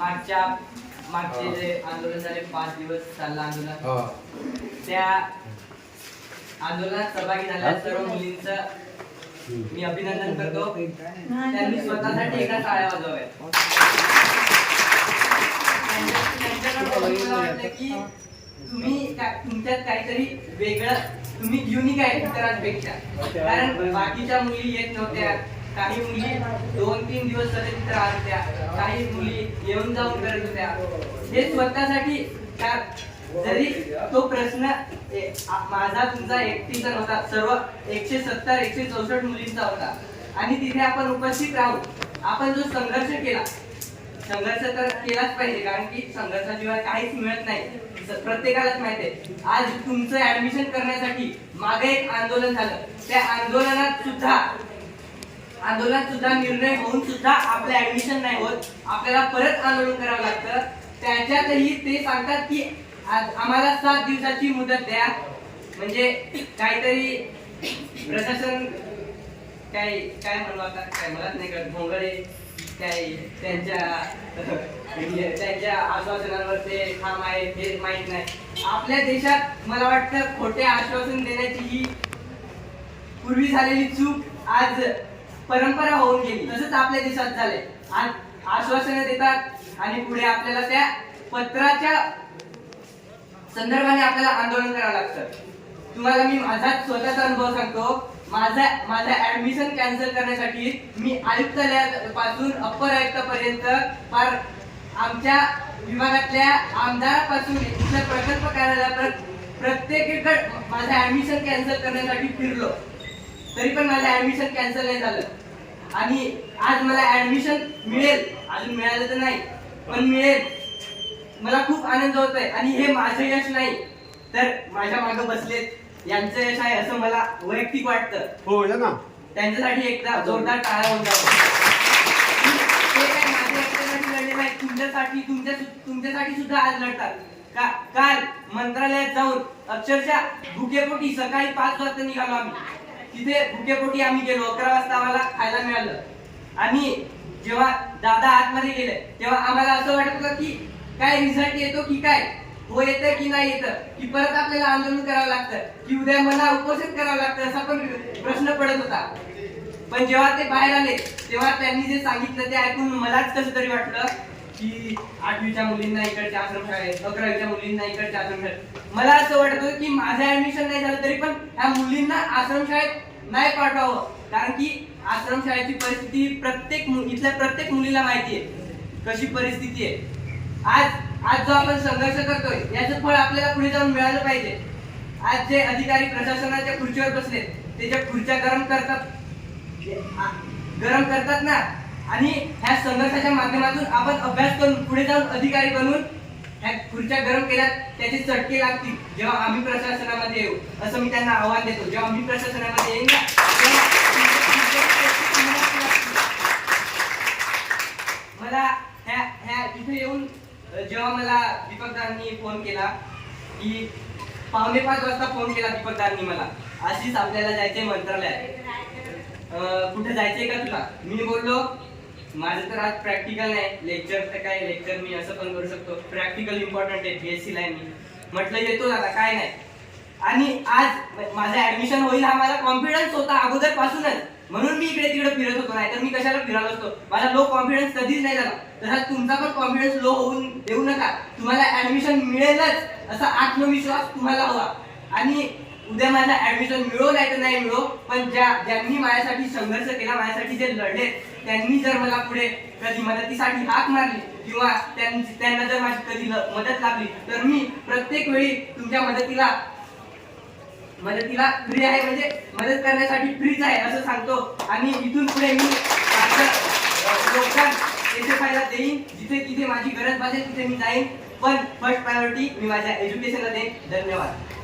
मागच्या मागचे. जे आंदोलन झाले पाच दिवस चाललं आंदोलन. त्या आंदोलनात सहभागी झालेल्या सर्व मुलींचं मी अभिनंदन करतो. त्यांनी स्वतःसाठी एका टाळ्या वाजवल्या की तुम्ही तुमच्यात काहीतरी वेगळं तुम्ही युनिक आहे इतरांपेक्षा कारण बाकीच्या मुली येत नव्हत्या. काही मुली दोन तीन दिवस सतत तिथे राहत होत्या काही मुली येऊन जाऊन करत होत्या. हे स्वतःसाठी जरी तो प्रश्न माझा तुमचा एकटीचा नव्हता. सर्व एकशे सत्तर एकशे चौसष्ट मुलींचा होता. आणि तिथे आपण उपस्थित राहू. आपण जो संघर्ष केला संघर्ष तर केलाच पाहिजे कारण की संघर्षाशिवाय काहीच मिळत नाही. प्रत्येकालाच माहिती आहे. आज तुमचं ऍडमिशन करण्यासाठी मागे एक आंदोलन झालं. त्या आंदोलनात सुद्धा आंदोलनात सुद्धा निर्णय होऊन सुद्धा आपलं ऍडमिशन नाही होत. आपल्याला परत आंदोलन करावं लागतं. त्याच्यातही ते सांगतात की आम्हाला सात दिवसाची मुदत द्या. म्हणजे काहीतरी प्रशासन काय काय म्हणू आता? काय मलाच नाही कळत भोंगळे काय त्यांच्या म्हणजे त्यांच्या आश्वासनांवर ते ठाम आहे हे माहीत नाही. आपल्या देशात मला वाटतं खोटे आश्वासन देण्याची ही पूर्वी झालेली चूक आज परंपरा होऊन गेली. तसंच आपल्या देशात झाले आश्वासनं देतात आणि पुढे आपल्याला त्या पत्राच्या संदर्भाने आपल्याला आंदोलन करावं लागतं. तुम्हाला मी माझा स्वतःचा अनुभव सांगतो. माझा माझा ऍडमिशन कॅन्सल करण्यासाठी मी आयुक्तालयापासून अप्पर आयुक्तापर्यंत फार आमच्या विभागातल्या आमदारापासून इथल्या प्रकल्प कार्यालयापर्यंत प्रत्येक माझं ऍडमिशन कॅन्सल करण्यासाठी फिरलो. तरी पण माझं ऍडमिशन कॅन्सल नाही झालं. आणि आज मला ऍडमिशन मिळेल. अजून मिळालं तर नाही पण मिळेल. मला खूप आनंद होतोय आणि हे माझं यश नाही. तर माझ्या मागे बसलेत. यांचं यश आहे असं मला वैयक्तिक वाटतं. हो ना. त्यांच्यासाठी एकदा जोरदार टाळा होऊन जावं ते काय माझ्या एकट्यासाठी लढले नाही तुमच्यासाठी तुमच्या तुमच्यासाठी सुद्धा आज लढतात. का काल मंत्रालयात जाऊन अक्षरशः भुकेपोटी सकाळी पाच वाजता निघालो आम्ही. तिथे भुकेपोटी आम्ही गेलो अकरा वाजता आम्हाला खायला मिळालं. आणि जेव्हा दादा आतमध्ये गेले तेव्हा आम्हाला असं वाटत होतं की काय रिझल्ट येतो की काय? हो येतं की नाही येतं? की परत आपल्याला आंदोलन करावं लागतं की उद्या मला उपोषण करावं लागतं असा पण प्रश्न पडत होता. पण जेव्हा ते बाहेर आले तेव्हा त्यांनी जे सांगितलं ते ऐकून मलाच कसं तरी वाटलं की आठवीच्या मुलींना इकडच्या आश्रमशाळेत अकरावीच्या मुलींना इकडच्या आश्रमशाळेत मला असं वाटत की माझं ऍडमिशन नाही झालं तरी पण ह्या मुलींना आश्रमशाळेत नाही पाठवावं. कारण की आश्रमशाळेची परिस्थिती प्रत्येक इथल्या प्रत्येक मुलीला माहिती आहे. कशी परिस्थिती आहे. आज आज जो आपण संघर्ष करतोय याचं फळ आपल्याला पुढे जाऊन मिळालं पाहिजे. आज जे अधिकारी प्रशासनाच्या खुर्चीवर बसले त्याच्या खुर्च्या गरम करतात. गरम करतात ना आणि ह्या संघर्षाच्या माध्यमातून आपण अभ्यास करून पुढे जाऊन अधिकारी बनून ह्या खुर्च्या गरम केल्यात त्याचे चटके लागतील जेव्हा आम्ही प्रशासनामध्ये येऊ असं मी त्यांना आव्हान देतो. जेव्हा मी प्रशासनामध्ये येईन ना मला ह्या ह्या इथे येऊन जेव्हा मला दीपकदारांनी फोन केला की पावणे पाच वाजता फोन केला दीपकदारांनी मला. अशीच आपल्याला जायचंय मंत्रालयात. कुठे जायचंय का तुला? मी बोललो माझं तर आज प्रॅक्टिकल नाही लेक्चर तर काय लेक्चर मी असं पण करू शकतो. प्रॅक्टिकल इम्पॉर्टंट आहे बीएससी ला मी. म्हटलं येतो आता काय नाही. आणि आज माझं ऍडमिशन होईल हा मला कॉन्फिडन्स होता अगोदर पासूनच म्हणून मी इकडे तिकडे फिरत होतो नाही तर मी कशाला फिरालो असतो. माझा लो कॉन्फिडन्स कधीच नाही झाला. तसा तुमचा पण कॉन्फिडन्स लो होऊन देऊ नका. तुम्हाला ऍडमिशन मिळेलच असा आत्मविश्वास तुम्हाला हवा. आणि उद्या माझा ऍडमिशन मिळो नाही तर नाही मिळो पण ज्या ज्यांनी माझ्यासाठी संघर्ष केला माझ्यासाठी जे लढले त्यांनी जर मला पुढे कधी मदतीसाठी हाक मारली किंवा त्यांना जर माझी कधी मदत लागली तर मी प्रत्येक वेळी तुमच्या मदतीला मदतीला फ्री आहे. म्हणजे मदत करण्यासाठी फ्रीच आहे असं सांगतो. आणि इथून पुढे मी माझं, देईन. जिथे तिथे माझी गरज भासेल तिथे मी जाईन. पण फर्स्ट प्रायोरिटी मी माझ्या एज्युकेशनला देईन. धन्यवाद.